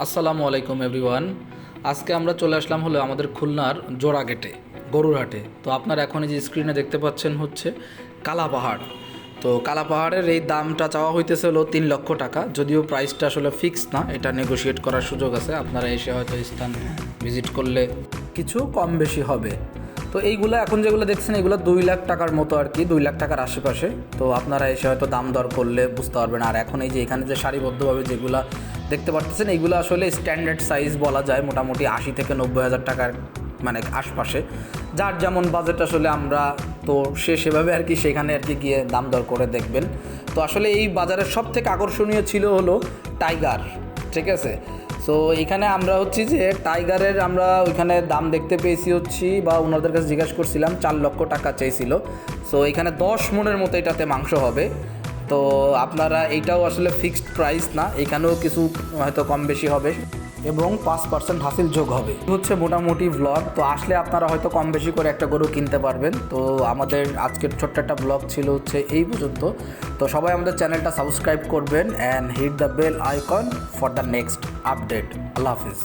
আসসালামু আলাইকুম এভরিওয়ান আজকে আমরা চলে আসলাম হলো আমাদের খুলনার জোড়া গেটে গরুর হাটে তো আপনারা এখন এই যে স্ক্রিনে দেখতে পাচ্ছেন হচ্ছে কালা পাহাড়। তো কালা পাহাড়ের এই দামটা চাওয়া হইতেছে হলো তিন লক্ষ টাকা, যদিও প্রাইসটা আসলে ফিক্স না, এটা নেগোশিয়েট করার সুযোগ আছে। আপনারা এসে হয়তো স্থান ভিজিট করলে কিছু কম বেশি হবে। তো এইগুলো এখন যেগুলো দেখছেন, এগুলো দুই লাখ টাকার মতো আর কি, দুই লাখ টাকার আশেপাশে। তো আপনারা এসে হয়তো দাম দর করলে বুঝতে পারবেন। আর এখন এই যে এখানে যে সারিবদ্ধভাবে যেগুলো দেখতে পারতেছেন, এইগুলো আসলে স্ট্যান্ডার্ড সাইজ বলা যায়, মোটামুটি আশি থেকে নব্বই হাজার টাকার মানে আশপাশে। যার যেমন বাজেট আসলে আমরা তো সে সেভাবে আর কি সেখানে আর কি গিয়ে দাম দর করে দেখবেন। তো আসলে এই বাজারের সব থেকে আকর্ষণীয় ছিল হলো টাইগার, ঠিক আছে? সো এখানে আমরা হচ্ছি যে টাইগারের আমরা ওইখানে দাম দেখতে পেয়েছি হচ্ছি বা ওনাদের কাছে জিজ্ঞাসা করছিলাম, চার লক্ষ টাকা চেয়েছিল। সো এখানে দশ মনের মতো এটাতে মাংস হবে। তো আপনারা এইটাও আসলে ফিক্সড প্রাইস না, এখানেও কিছু হয়তো কম বেশি হবে এবং পাঁচ পার্সেন্ট হাসিল যোগ হবে। হচ্ছে মোটামুটি ব্লগ তো আসলে আপনারা হয়তো কম বেশি করে একটা গরু কিনতে পারবেন। তো আমাদের আজকের ছোট্ট একটা ব্লগ ছিল হচ্ছে এই পর্যন্ত। তো সবাই আমাদের চ্যানেলটা সাবস্ক্রাইব করবেন and hit the bell icon for the next update Allah Hafiz.